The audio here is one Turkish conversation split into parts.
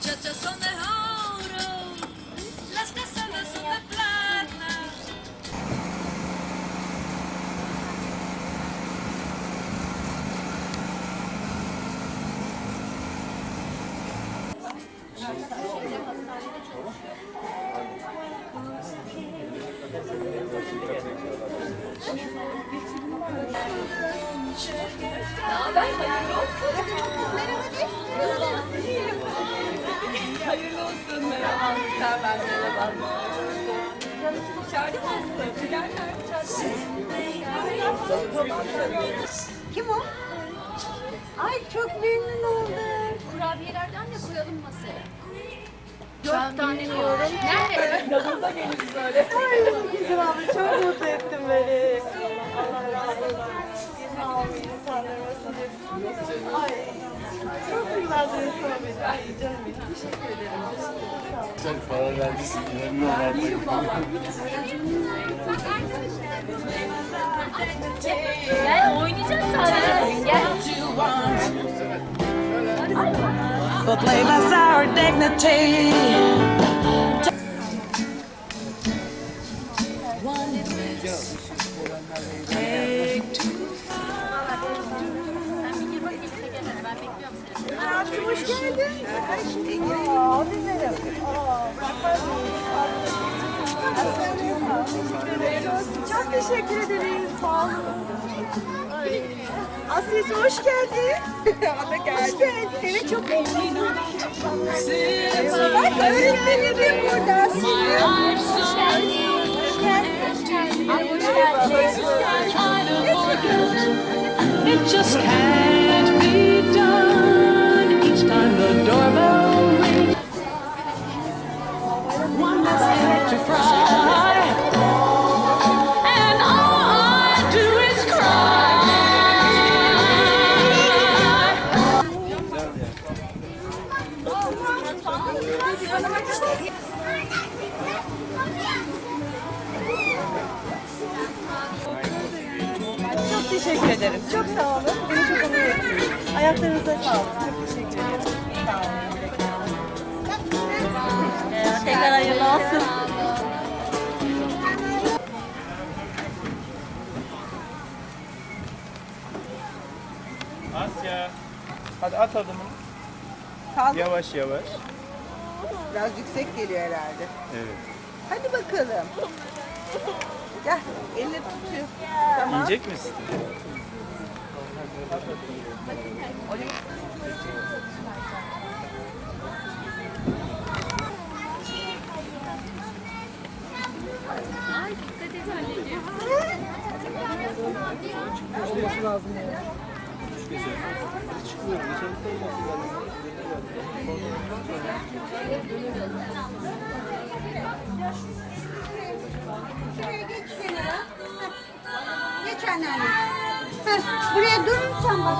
muchachas son de oro, las casadas son de plata. Merhaba Hayırlı olsun. Merhaba. Ben merhaba. Nerede? Kim o? Ay çok memnun oldum. Kurabiyelerden de koyalım masaya. Dört tane diyorum. Nerede? Yanımıza geliriz böyle. Ay güzel abla çok mutlu ettin beni. Allah razı olsun. Sağ olun. Ay çok Sen para vermişsin. Memnun oldum. Gel oynayacağız sadece. Gel. My sour dignity. Sen Hayatım hoş geldin. Aa, dinlerim. Aa, bırakmaz mıyım? Çok teşekkür ederim. Sağ olun. Asya'cığım hoş geldin. Ana geldi. Hoş geldin. Evet çok memnunum. Bak öğretmenim burada. Asya. Hoş geldin. Hoş geldin. Ay hoş geldin. It just can't be Çok teşekkür ederim. Çok sağ olun. Beni çok onur ettiniz. Ayaklarınıza sağlık. Çok teşekkür ederim. Sağ olun. Ee, tekrar hayırlı olsun. Asya. Hadi at adımını. Kaldı. Yavaş yavaş. Biraz yüksek geliyor herhalde. Evet. Hadi bakalım. Gel. Elle tutuyor. Tamam. İnecek misin? Ay dikkat et anneciğim. Şuraya geç kenara. Geç anneanne. Heh, Buraya durun sen bak.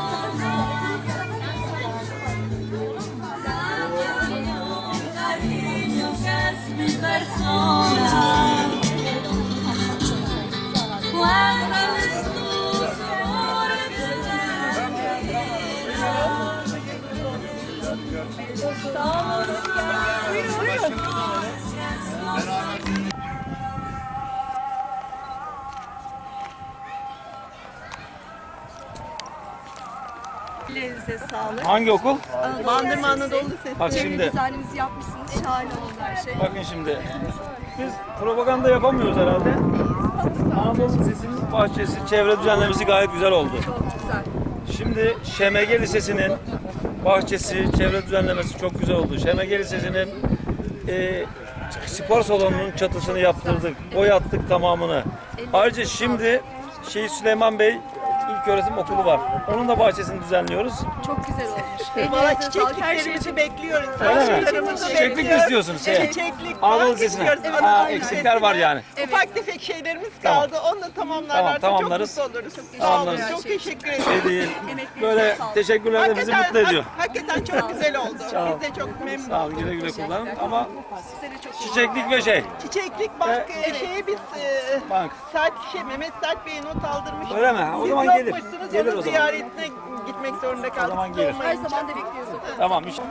Ellerinize sağlık. Hangi okul? Bandırma Anadolu Lisesi. Bak şimdi. Dizaynımızı yapmışsınız. Şahane oldu her şey. Bakın şimdi. Biz propaganda yapamıyoruz herhalde. Anadolu Lisesi'nin bahçesi, çevre düzenlemesi gayet güzel oldu. Güzel. Şimdi ŞMG Lisesi'nin bahçesi, çevre düzenlemesi çok güzel oldu. ŞMG Lisesi'nin e, spor salonunun çatısını yaptırdık. Boyattık tamamını. Ayrıca şimdi Şehit Süleyman Bey İlköğretim Okulu var. Onun da bahçesini düzenliyoruz. Çok güzel olmuş. Valla çiçekliklerimizi bekliyoruz. Öyle mi? Çiçeklerimizi Çiçeklik mi bekliyoruz. istiyorsunuz? Şey, Çiçeklik Anadolu var, Lisesi'ne. istiyoruz. Aa, Anadolu eksikler var Lisesi'ne. yani. Ufak tefek şeylerimiz Tamam. kaldı. Onu da tamamlarlarsa Tamam, tamamlarız. çok mutlu oluruz. Sağ olun. Tamamlarız. Çok teşekkür ederim. Şey değil. Böyle teşekkürler de bizi mutlu ediyor. hak- hakikaten çok güzel oldu. Sağ ol. Biz de çok memnun Sağ olun güle güle kullanın ama çiçeklik ve şey. Çiçeklik bank e, şeye biz e, Bank. Sert, şey, Mehmet Sert Bey'e not aldırmıştık. Öyle mi? O Siz zaman gelir. yokmuşsunuz, Gelir onun o zaman. ziyaretine gitmek zorunda kaldık. zaman Siz gelir. olmayınca. zaman da bekliyoruz. Tamam işte.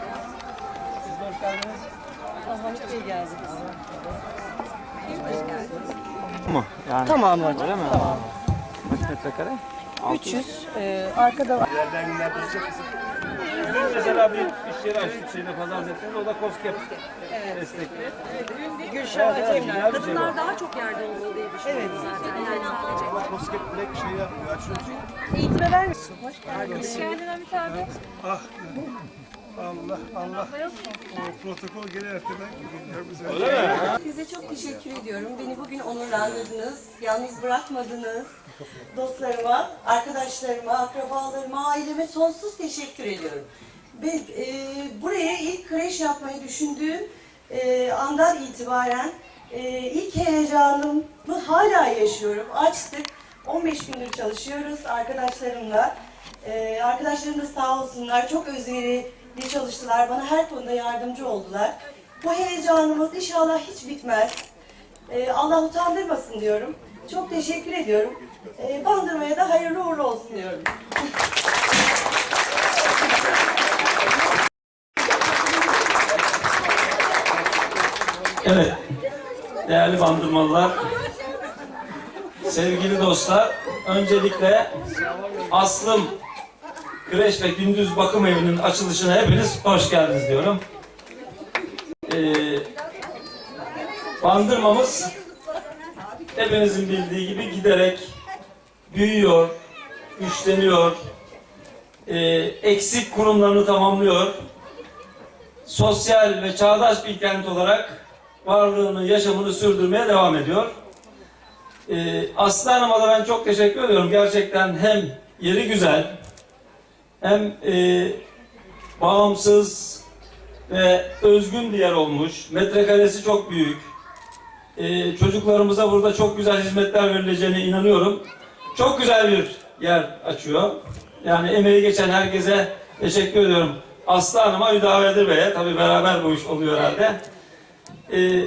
Mu? Yani. Tamam hocam. Öyle mi? Kaç metrekare? 300. E, arkada var. Biz mesela bir iş yeri açtık şeyde Pazarcık'ta. O da COSGAP destekli. Gülşah Evet, şey Kadınlar daha çok yerde olmalı diye düşünüyorum zaten. Yani sadece. Kosket Black şey yapıyor, açıyorsun. Eğitime vermişsin. Hoş geldin. Allah Allah. O protokol geri erteden gidiyor bize. Öyle mi? Size çok teşekkür ediyorum. Beni bugün onurlandırdınız. Yalnız bırakmadınız. Dostlarıma, arkadaşlarıma, akrabalarıma, aileme sonsuz teşekkür ediyorum. Ben e, buraya ilk kreş yapmayı düşündüğüm e, andan itibaren e, ilk heyecanımı hala yaşıyorum. Açtık. 15 gündür çalışıyoruz arkadaşlarımla. E, arkadaşlarım da sağ olsunlar. Çok özverili çalıştılar. Bana her konuda yardımcı oldular. Bu heyecanımız inşallah hiç bitmez. Ee, Allah utandırmasın diyorum. Çok teşekkür ediyorum. Ee, bandırmaya da hayırlı uğurlu olsun diyorum. Evet. Değerli bandırmalılar, sevgili dostlar, öncelikle Aslım Kreş ve Gündüz Bakım Evi'nin açılışına hepiniz hoş geldiniz diyorum. Ee, bandırmamız hepinizin bildiği gibi giderek büyüyor, güçleniyor, ee, eksik kurumlarını tamamlıyor sosyal ve çağdaş bir kent olarak varlığını, yaşamını sürdürmeye devam ediyor. Ee, Aslı Hanım'a da ben çok teşekkür ediyorum. Gerçekten hem yeri güzel, hem e, bağımsız ve özgün bir yer olmuş. Metrekaresi çok büyük. Ee, çocuklarımıza burada çok güzel hizmetler verileceğine inanıyorum. Çok güzel bir yer açıyor. Yani emeği geçen herkese teşekkür ediyorum. Aslı Hanım'a, Hüdavedir Bey'e, tabii beraber bu iş oluyor herhalde. Ee,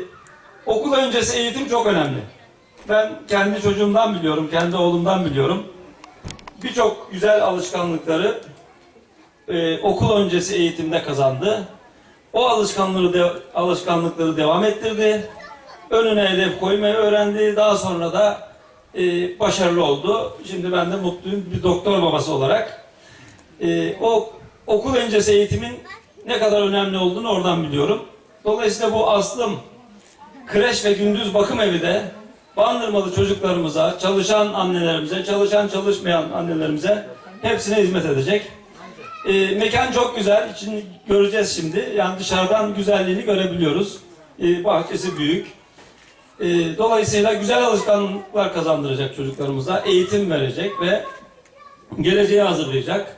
okul öncesi eğitim çok önemli. Ben kendi çocuğumdan biliyorum, kendi oğlumdan biliyorum. Birçok güzel alışkanlıkları e, okul öncesi eğitimde kazandı. O alışkanlığı de, alışkanlıkları devam ettirdi. Önüne hedef koymayı öğrendi. Daha sonra da e, başarılı oldu. Şimdi ben de mutluyum bir doktor babası olarak. E, o okul öncesi eğitimin ne kadar önemli olduğunu oradan biliyorum. Dolayısıyla bu aslım kreş ve gündüz bakım evi de bandırmalı çocuklarımıza, çalışan annelerimize, çalışan çalışmayan annelerimize hepsine hizmet edecek. E, mekan çok güzel. İçini göreceğiz şimdi. Yani dışarıdan güzelliğini görebiliyoruz. E, bahçesi büyük. E, dolayısıyla güzel alışkanlıklar kazandıracak çocuklarımıza, eğitim verecek ve geleceği hazırlayacak.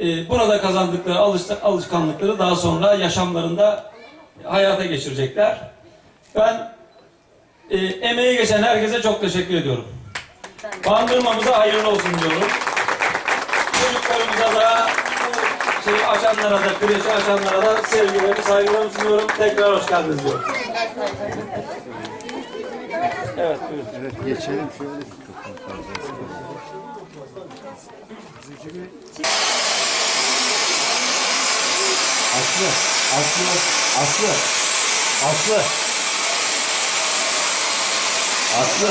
E, burada kazandıkları alış- alışkanlıkları daha sonra yaşamlarında hayata geçirecekler. Ben e, emeği geçen herkese çok teşekkür ediyorum. Bandırmamıza hayırlı olsun diyorum. Çocuklarımıza da bu açanlara da, kreşi açanlara da sevgilerimi, saygılarımı sunuyorum. Tekrar hoş geldiniz diyorum. Evet, buyurun. Evet, geçelim şöyle. Aslı, Aslı, Aslı, Aslı. Aslı.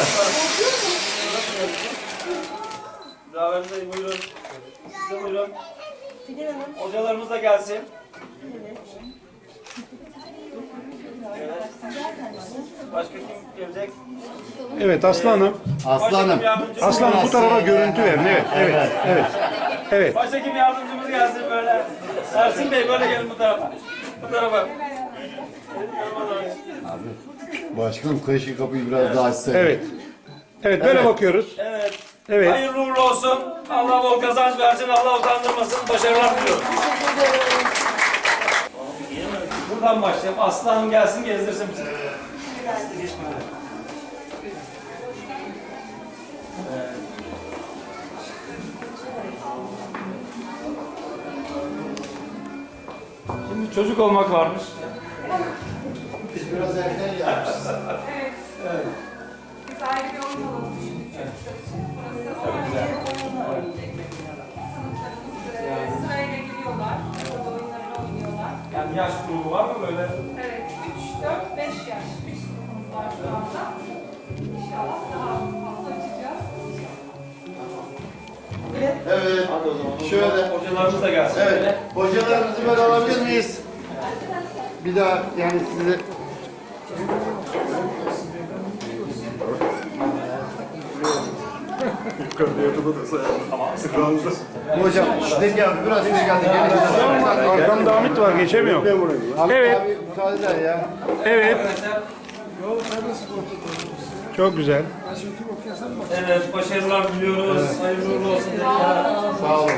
Davet Bey buyurun. Siz de buyurun. Hocalarımız da gelsin. Evet. Başka kim gelecek? Evet Aslı Hanım. Aslanım. yardımcımız Aslı Hanım bu tarafa görüntü verin. Evet, evet, evet. Evet. Başhekim yardımcımız gelsin böyle. Ersin Bey böyle gelin bu tarafa. Bu tarafa. Başkanım kreşin kapıyı biraz daha açsana. Evet. Evet böyle bakıyoruz. Evet. Evet. Hayırlı uğurlu olsun. Allah bol kazanç versin. Allah utandırmasın. Başarılar diliyorum. Buradan başlayalım. Aslı Hanım gelsin gezdirsin bizi. Şimdi çocuk olmak varmış. Biraz erken gelmişiz. Biz ayrı bir ortam alalım düşündük. Sınıflarımız sırayla giriyorlar. Burada oyunlarını oynuyorlar. Yani yaş grubu var mı böyle? Evet, 3, 4, 5 yaş. 3 sınıfımız var şu anda. İnşallah daha fazla açacağız. Evet. Hadi o zaman. Şöyle. Hocalarımız da gelsin. Evet. Hocalarımızı böyle alabilir miyiz? Bir daha yani size Hocam, Zeki abi biraz ileri geldi. Arkamda Hamit var geçemiyor. Evet. Abi müsaade eder ya. Evet. Çok güzel. Evet, başarılar diliyoruz. Hayırlı uğurlu olsun. Sağ olun.